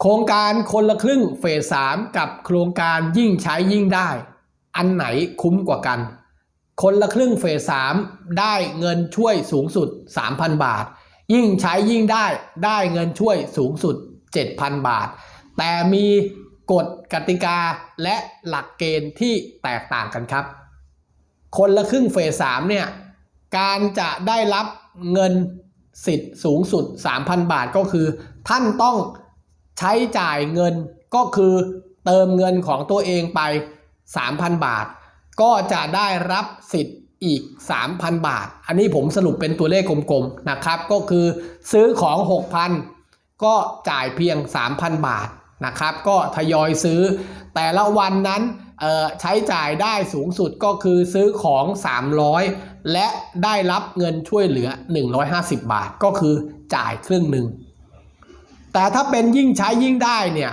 โครงการคนละครึ่งเฟสสามกับโครงการยิ่งใช้ยิ่งได้ อันไหนคุ้มกว่ากัน คนละครึ่งเฟสสามได้เงินช่วยสูงสุด 3,000 บาท ยิ่งใช้ยิ่งได้ได้เงินช่วยสูงสุด 7,000 บาท แต่มีกฎกติกาและหลักเกณฑ์ที่แตกต่างกันครับ คนละครึ่งเฟสสามเนี่ยการจะได้รับเงินสิทธิ์สูงสุด 3,000 บาทก็คือ ท่านต้อง ใช้จ่ายเงินก็คือเติมเงินของตัวเองไป 3,000 บาท ก็จะได้รับสิทธิ์อีก 3,000 บาท อันนี้ผมสรุปเป็นตัวเลขกลมๆนะครับ ก็คือซื้อของ 6,000 ก็จ่ายเพียง 3,000 บาทนะครับ ก็ทยอยซื้อ แต่ละวันนั้นเอ่อใช้จ่ายได้สูงสุดก็คือซื้อของ 300 และได้รับเงินช่วยเหลือ 150 บาท ก็คือจ่ายครึ่งหนึ่ง แต่ถ้าเป็นยิ่งใช้ยิ่งได้เนี่ย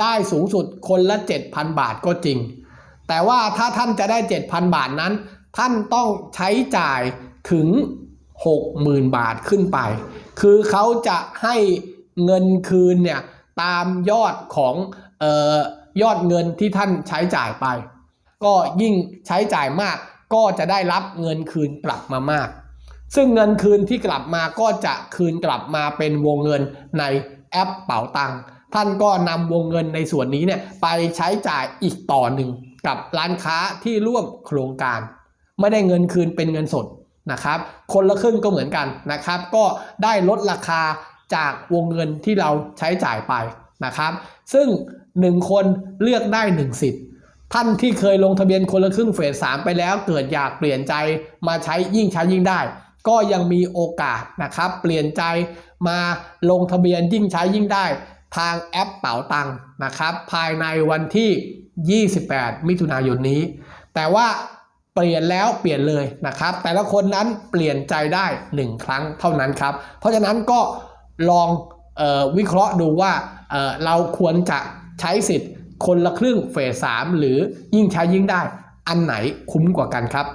ได้สูงสุดคนละ 7,000 บาทก็จริง แต่ว่าถ้าท่านจะได้ 7,000 บาทนั้น ท่านต้องใช้จ่ายถึง 60,000 บาทขึ้นไป คือเขาจะให้เงินคืนเนี่ยตามยอดของออยอดเงินที่ท่านใช้จ่ายไป ก็ยิ่งใช้จ่ายมากก็จะได้รับเงินคืนกลับมามาก ซึ่งเงินคืนที่กลับมาก็จะคืนกลับมาเป็นวงเงินในแอปเป๋าตังค์ท่านก็นำวงเงินในส่วนนี้เนี่ยไปใช้จ่ายอีกต่อหนึ่งกับร้านค้าที่ร่วมโครงการ ไม่ได้เงินคืนเป็นเงินสดนะครับ คนละครึ่งก็เหมือนกันนะครับ ก็ได้ลดราคาจากวงเงินที่เราใช้จ่ายไปนะครับ ซึ่ง 1 คนเลือกได้ 1 สิทธิ์ ท่านที่เคยลงทะเบียนคนละครึ่งเฟสสามไปแล้วเกิดอยากเปลี่ยนใจมาใช้ยิ่งใช้ยิ่งได้ ก็ยังมีโอกาสนะครับ เปลี่ยนใจมาลงทะเบียนยิ่งใช้ยิ่งได้ทางแอปเป๋าตังค์นะครับ ภายในวันที่ 28 มิถุนายนนี้ แต่ว่าเปลี่ยนแล้วเปลี่ยนเลยนะครับ แต่ละคนนั้นเปลี่ยนใจได้ 1 ครั้งเท่านั้นครับ เพราะฉะนั้นก็ลองออวิเคราะห์ดูว่าเเราควรจะใช้สิทธิ์คนละครึ่งเฟสสามหรือยิ่งใช้ยิ่งได้ อันไหนคุ้มกว่ากันครับ